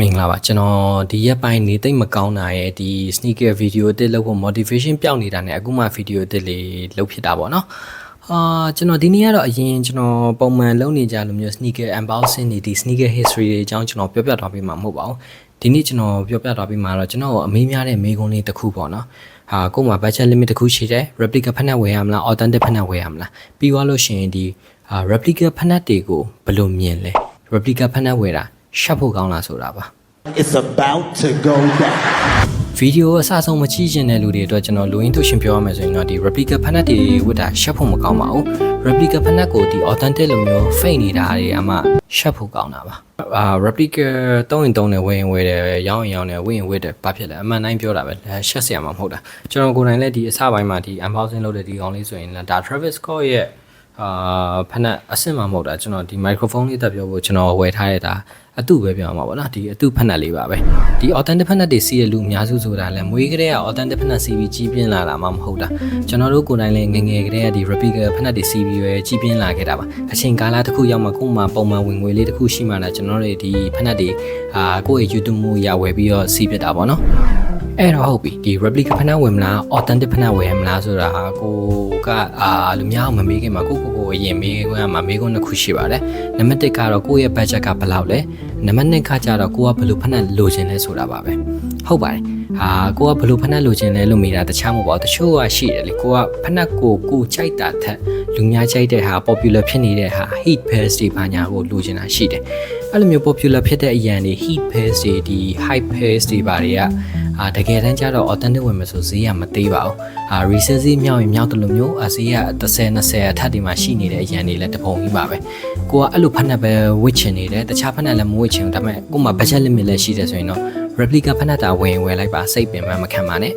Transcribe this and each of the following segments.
မင်္ဂလာပါကျွန်တော်ဒီရက်ပိုင်းနေသိမ့်မကောင်းတာရဲ့ဒီ sneaker video အတစ်လုပ်ဖို့ motivation ပျောက်နေတာနဲ့အခုမှ video အတစ်လေးလုပ်ဖြစ်တာပေါ့နော်အာကျွန်တော်ဒီနေ့ကတော့အရင်ကျွန်တော်ပုံမှန်လုပ်နေကြလိုမျိုး sneaker unboxing တွေဒီ sneaker history တွေအကြောင်းကျွန်တော်ပြောပြသွားပေးမှာမဟုတ်ပါဘူးဒီနေ့ကျွန်တော်ပြောပြသွားပေးမှာတော့ကျွန်တော်အမေးများတဲ့မေးခွန်းလေးတစ်ခုပေါ့နော်ဟာကို့မှာ budget limit တစ်ခုရှိတယ် replica ဖက်နှက်ဝယ်ရမလား authentic ဖက်နှက်ဝယ်ရမလားပြီးသွားလို့ရှိရင်ဒီအာ replica ဖက်နှက်တွေကိုဘယ်လိုမြင်လဲ replica ဖက်နှက်ဝယ်တာ ရှက်ဖို့ကောင်းလားဆိုတာပါ It's about to go down. ဗီဒီယိုအစဆုံးမကြည့်ချင်တဲ့လူတွေအတွက်ကျွန်တော်လူရင်းထုတ်ရှင်ပြောရမယ်ဆိုရင်တော့ဒီ replica ဖက်နက်တွေဝတ်တာရှက်ဖို့မကောင်းပါဘူး replica ဖက်နက်ကိုဒီ authentic လိုမျိုး fake နေတာတွေအမှရှက်ဖို့ကောင်းတာပါအာ replica တုံးရင်တုံးတယ်ဝယ်ရင်ဝယ်တယ်ရောင်းရင်ရောင်းတယ်ဝယ်ရင်ဝယ်တယ်ဘာဖြစ်လဲအမှန်တိုင်းပြောတာပဲရှက်စရာမှမဟုတ်တာကျွန်တော်ကိုယ်တိုင်လည်းဒီအစပိုင်းမှာဒီ unboxing လုပ်တဲ့ဒီကောင်လေးဆိုရင်လည်းဒါ Travis Scott ရဲ့ အာဖက်နက်အဆင့်မှမဟုတ်တာကျွန်တော်ဒီ microphone လေးတက်ပြောဖို့ကျွန်တော်ဝယ်ထားရတာအတုပဲပြောမှာပေါ့နော်ဒီအတုဖက်နက်လေးပါပဲဒီ authentic ဖက်နက်တွေစီးတဲ့လူအများစုဆိုတာလည်းမွေးကလေးက authentic ဖက်နက်စီးပြီးကြီးပြင်းလာတာမှမဟုတ်တာကျွန်တော်တို့ကိုယ်တိုင်လည်းငယ်ငယ်ကလေးကဒီ replica ဖက်နက်တွေစီးပြီးပဲကြီးပြင်းလာခဲ့တာပါအချိန်ကာလတစ်ခုရောက်မှကိုယ်မှပုံမှန်ဝင်ငွေလေးတစ်ခုရှိမှလည်းကျွန်တော်တို့ဒီဖက်နက်တွေအာကိုယ့်ရဲ့ YouTube မှုရဝယ်ပြီးတော့စီးပြတာပေါ့နော် အဲ့တော့ဟုတ်ပြီဒီ replica ဖက်နက်ဝယ်မလား authentic ဖက်နက်ဝယ်မလားဆိုတာကိုကအာလူများအောင်မမေးခင်မှာကိုကိုကိုအရင်မေးခွန်းကမှာမေးခွန်းတစ်ခုရှိပါတယ်နံပါတ်1ကတော့ကိုယ့်ရဲ့ budget ကဘယ်လောက်လဲနံပါတ်2ကကြတော့ကိုကဘယ်လိုဖက်နက်လိုချင်လဲဆိုတာပါပဲဟုတ်ပါတယ်ဟာကိုကဘယ်လိုဖက်နက်လိုချင်လဲလို့မေးတာတခြားမဟုတ်ပါဘူးတချို့ကရှိတယ်လေကိုကဖက်နက်ကိုကိုကြိုက်တာထက်လူများကြိုက်တဲ့ဟာ popular ဖြစ်နေတဲ့ဟာ heat pairs တွေဘာညာကိုလိုချင်တာရှိတယ်အဲ့လိုမျိုး popular ဖြစ်တဲ့အရန်တွေ heat pairs တွေဒီ high pairs တွေဘာတွေက အာတကယ်တမ်းကျတော့ authentic ဝင်မယ်ဆိုဈေးကမသေးပါဘူးအာ resale ဈေးမြောက်ရင်မြောက်တယ်လို့မျိုးအဈေးက30 20အထက်ဒီမှာရှိနေတဲ့အရန်တွေလည်းတပုံကြီးပါပဲကိုကအဲ့လိုဖက်နက်ပဲဝစ်ချင်နေတယ်တခြားဖက်နက်လည်းမဝစ်ချင်ဘူးဒါပေမဲ့ကို့မှာ budget limit လည်းရှိတယ်ဆိုရင်တော့ replica ဖက်နက်တာဝယ်ရင်ဝယ်လိုက်ပါစိတ်ပင်ပန်းမခံပါနဲ့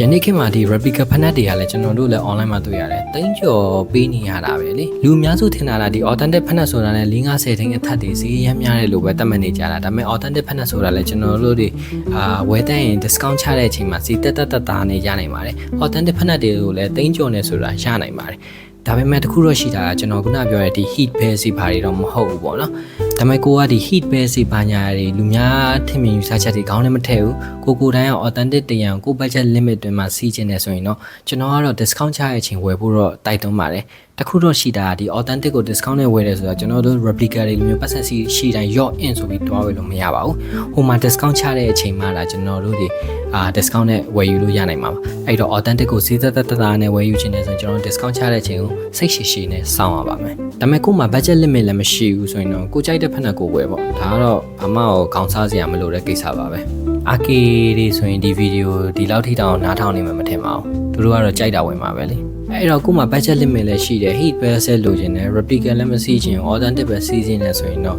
ယနေ့ခေတ်မှာဒီ replica ဖက်နက်တွေကလည်းကျွန်တော်တို့လည်း online မှာတွေ့ရတယ်။တိန်းကျော်ပေးနေရတာပဲလေ။လူအများစုထင်တာကဒီ authentic ဖက်နက်ဆိုတာလည်း50တိန်းအထက်တွေဈေးရမ်းများတယ်လို့ပဲသတ်မှတ်နေကြတာ။ဒါပေမဲ့ authentic ဖက်နက်ဆိုတာလည်းကျွန်တော်တို့တွေအာဝယ်တဲ့ရင် discount ချတဲ့အချိန်မှာဈေးတက်တက်တက်တာနဲ့ရနိုင်ပါတယ်။ authentic ဖက်နက်တွေကိုလည်းတိန်းကျော်နေဆိုတာရနိုင်ပါတယ်။ဒါပေမဲ့တခုတော့ရှိတာကကျွန်တော်ခုနပြောတဲ့ဒီ heat bear စီဘာတွေတော့မဟုတ်ဘူးပေါ့နော်။ ဒါပေမဲ့ကိုကဒီ heat bear စီဘာညာတွေလူများထင်မြင်ယူဆချက်တွေခေါင်းနဲ့မထည့်ဘူး။ကိုကိုတိုင်းက authentic တရံကို budget limit တွင်မှာစီးကျင်နေဆိုရင်တော့ကျွန်တော်ကတော့ discount ချတဲ့အချိန်ဝယ်ဖို့တော့တိုက်တွန်းပါတယ်။တခုတော့ရှိတာကဒီ authentic ကို discount နဲ့ဝယ်တယ်ဆိုတော့ကျွန်တော်တို့ replica တွေလိုမျိုးပတ်သက်စီရှိတိုင်း yaw in ဆိုပြီးတွားဝယ်လို့မရပါဘူး။ဟိုမှာ discount ချတဲ့အချိန်မှလာကျွန်တော်တို့ဒီအာ discount နဲ့ဝယ်ယူလို့ရနိုင်မှာပါ။အဲ့တော့ authentic ကိုစီးသက်သက်သက်သက်နဲ့ဝယ်ယူခြင်းနဲ့ဆိုရင်ကျွန်တော် discount ချတဲ့အချိန်ကိုစိတ်ရှိရှိနဲ့စောင့်ရပါမယ်။ဒါပေမဲ့ကို့မှာ budget limit လည်းမရှိဘူးဆိုရင်တော့ကိုကြိုက်တဲ့ဖက်နဲ့ကိုဝယ်ပေါ့။ဒါကတော့ဘာမှတော့ခေါင်းစားစရာမလိုတဲ့ကိစ္စပါပဲ။အာကေတွေဆိုရင်ဒီဗီဒီယိုဒီလောက်ထိတောင်နားထောင်နေမှာမထင်ပါဘူး။သူတို့ကတော့ကြိုက်တာဝင်မှာပဲလေ။အဲ့တော့ကို့မှာ budget limit လည်းရှိတယ် heat ပဲဆက်လိုချင်တယ် replica လည်းမစီးချင် authentic ပဲစီးချင်တယ်ဆိုရင်တော့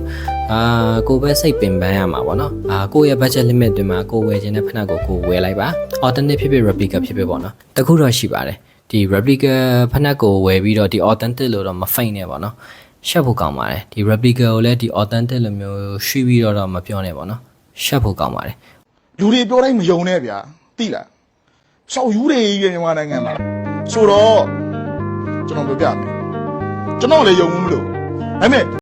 အာကိုပဲစိတ်ပင်ပန်းရမှာပေါ့နော်အာကိုရဲ့ budget limit တွေမှာကိုဝယ်ချင်တဲ့ဖက်နှက်ကိုကိုဝယ်လိုက်ပါ authentic ဖြစ်ဖြစ် replica ဖြစ်ဖြစ်ပေါ့နော်တခုတော့ရှိပါတယ်ဒီ replica ဖက်နှက်ကိုဝယ်ပြီးတော့ဒီ authentic လို့တော့မဖိတ်နဲ့ပေါ့နော် ရှက်ဖို့ကောင်းပါတယ်ဒီ replica ကိုလည်းဒီ authentic လိုမျိုးရွှေ့ပြီးတော့တော့မပြောနဲ့ပေါ့နော်ရှက်ဖို့ကောင်းပါတယ်လူတွေပြောတိုင်းမယုံနဲ့ဗျာသိလားရှောက်ယူတွေကြီးရဲ့မြန်မာနိုင်ငံမှာဆိုတော့ကျွန်တော်ပြောပြမယ်ကျွန်တော်လည်းယုံဘူးမလို့ဒါပေမဲ့